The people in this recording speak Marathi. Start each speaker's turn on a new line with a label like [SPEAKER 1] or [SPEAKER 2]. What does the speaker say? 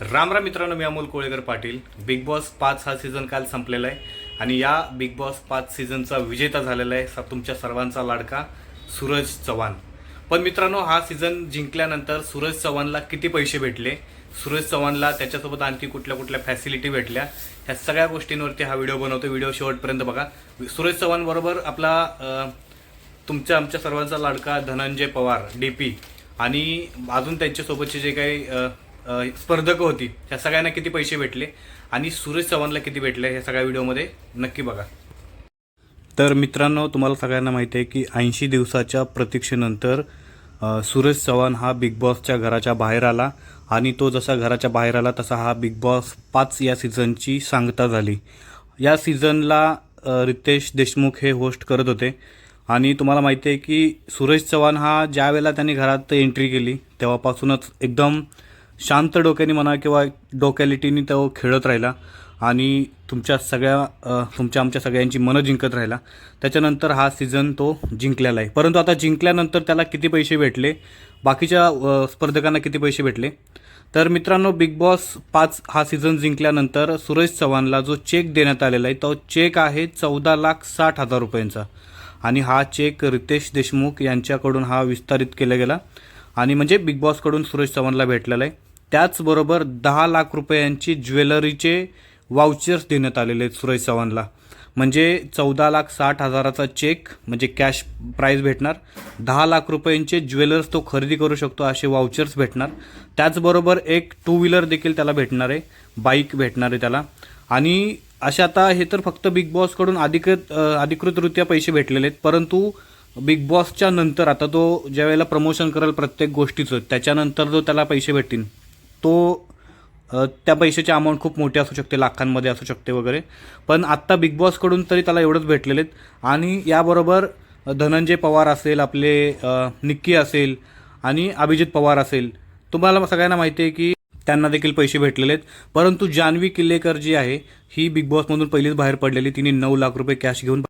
[SPEAKER 1] राम राम मित्रांनो मी अमोल कोळेकर पाटील. बिग बॉस पाच हा सीझन काल संपलेला आहे. आणि या बिग बॉस पाच सीझनचा विजेता झालेला आहे सा तुमच्या सर्वांचा लाडका सूरज चव्हाण. पण मित्रांनो हा सीझन जिंकल्यानंतर सूरज चव्हाणला किती पैसे भेटले? सूरज चव्हाणला त्याच्यासोबत आणखी कुठल्या कुठल्या फॅसिलिटी भेटल्या? ह्या सगळ्या गोष्टींवरती हा व्हिडिओ बनवतो व्हिडिओ शेवटपर्यंत बघा. सूरज चव्हाणबरोबर आपला तुमच्या आमच्या सर्वांचा लाडका धनंजय पवार डी पी आणि अजून त्यांच्यासोबतचे जे काही स्पर्धकं होती. ह्या सगळ्यांना किती पैसे भेटले? आणि सूरज चव्हाणला किती भेटले? हे सगळ्या व्हिडिओमध्ये नक्की बघा. तर मित्रांनो तुम्हाला सगळ्यांना माहिती आहे की ऐंशी दिवसाच्या प्रतीक्षेनंतर सुरेश सूरज चव्हाण हा बिग बॉसच्या घराच्या बाहेर आला. आणि तो जसा घराच्या बाहेर आला तसा हा बिग बॉस पाच या सीझनची सांगता झाली. या सीझनला रितेश देशमुख हे होस्ट करत होते. आणि तुम्हाला माहिती आहे की सूरज चव्हाण हा ज्या वेळेला त्यांनी घरात एंट्री केली तेव्हापासूनच एकदम शांत डोक्याने म्हणा किंवा डोक्यालिटीने तो खेळत राहिला आणि तुमच्या सगळ्या तुमच्या आमच्या सगळ्यांची मनं जिंकत राहिला. त्याच्यानंतर हा सीझन तो जिंकलेला आहे. परंतु आता जिंकल्यानंतर त्याला किती पैसे भेटले? बाकीच्या स्पर्धकांना किती पैसे भेटले? तर मित्रांनो बिग बॉस पाच हा सीझन जिंकल्यानंतर सुरेश चव्हाणला जो चेक देण्यात आलेला आहे तो चेक आहे चौदा लाख साठ हजार रुपयांचा. आणि हा चेक रितेश देशमुख यांच्याकडून हा विस्तारित केला गेला. आणि म्हणजे बिग बॉसकडून सूरज चव्हाणला भेटलेलं आहे. त्याचबरोबर दहा लाख रुपयांची ज्वेलरीचे वाउचर्स देण्यात आलेले आहेत सूरज चव्हाणला. म्हणजे चौदा लाख साठ हजाराचा चेक म्हणजे कॅश प्राईज भेटणार. दहा लाख रुपयांचे ज्वेलर्स तो खरेदी करू शकतो असे वाउचर्स भेटणार. त्याचबरोबर एक टू व्हीलर देखील त्याला भेटणार आहे. बाईक भेटणार आहे त्याला. आणि असे आता हे तर फक्त बिग बॉसकडून अधिकृत अधिकृतरित्या पैसे भेटलेले आहेत. परंतु बिग बॉसच्या नंतर आता तो ज्या वेळेला प्रमोशन करेल प्रत्येक गोष्टीचं त्याच्यानंतर जो त्याला पैसे भेटतील तो त्या पैशाची अमाऊंट खूप मोठी असू शकते लाखांमध्ये असू शकते वगैरे. पण आत्ता बिग बॉसकडून तरी त्याला एवढंच भेटलेले आहेत. आणि याबरोबर धनंजय पवार असेल आपले निक्की असेल आणि अभिजित पवार असेल. तुम्हाला सगळ्यांना माहिती आहे की त्यांना देखील पैसे भेटलेले आहेत. परंतु जान्हवी किल्लेकर जी आहे ही बिग बॉसमधून पहिलीच बाहेर पडलेली तिने नऊ लाख रुपये कॅश घेऊन